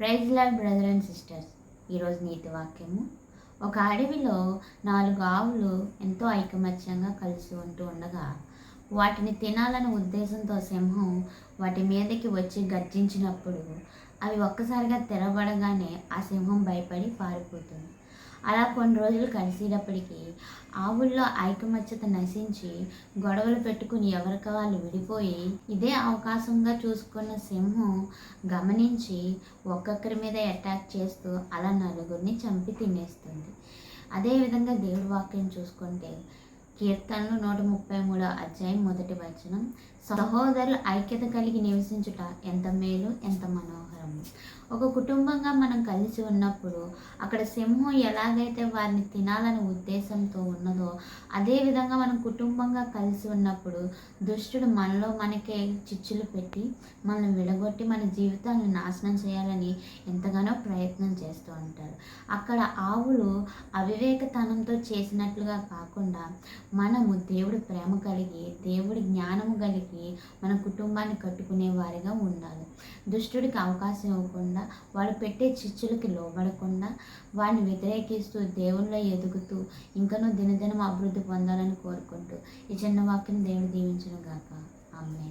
Praise lord brother and sisters. ఈరోజు నీతి వాక్యము. ఒక అడవిలో నాలుగు ఆవులు ఎంతో ఐకమత్యంగా కలిసి ఉంటూ ఉండగా వాటిని తినాలనే ఉద్దేశంతో సింహం వాటి మీదకి వచ్చి గర్జించినప్పుడు అవి ఒక్కసారిగా తెరబడగానే ఆ సింహం భయపడి పారిపోతుంది. అలా కొన్ని రోజులు కలిసేటప్పటికీ ఆవుల్లో ఐకమత్యత నశించి గొడవలు పెట్టుకుని ఎవరికి వాళ్ళు విడిపోయి ఇదే అవకాశంగా చూసుకున్న సింహం గమనించి ఒక్కొక్కరి మీద అటాక్ చేస్తూ అలా నలుగురిని చంపి తినేస్తుంది. అదేవిధంగా దేవుడి వాక్యం చూసుకుంటే కీర్తనలు నూట ముప్పై మూడో అధ్యాయం మొదటి వచనం. సహోదరులు ఐక్యత కలిగి నివసించుట ఎంత మేలు ఎంత మనోహరము ఒక కుటుంబంగా మనం కలిసి ఉన్నప్పుడు అక్కడ సింహం ఎలాగైతే వారిని తినాలనే ఉద్దేశంతో ఉన్నదో అదే విధంగా మనం కుటుంబంగా కలిసి ఉన్నప్పుడు దుష్టుడు మనలో మనకే చిచ్చులు పెట్టి మనల్ని విడగొట్టి మన జీవితాన్ని నాశనం చేయాలని ఎంతగానో ప్రయత్నం చేస్తూ ఉంటారు అక్కడ ఆవులు అవివేకతనంతో చేసినట్లుగా కాకుండా మనము దేవుడు ప్రేమ కలిగి దేవుడి జ్ఞానము కలిగి మన కుటుంబాన్ని కట్టుకునే వారిగా ఉండాలి. దుష్టుడికి అవకాశం ఇవ్వకుండా వాడు పెట్టే చిచ్చులకి లోబడకుండా వాడిని వ్యతిరేకిస్తూ దేవుళ్ళ ఎదుగుతూ ఇంకనూ దినదినం అభివృద్ధి పొందాలని కోరుకుంటూ ఈ చిన్న వాక్యం దేవుడు దీవించను గాక అమ్మే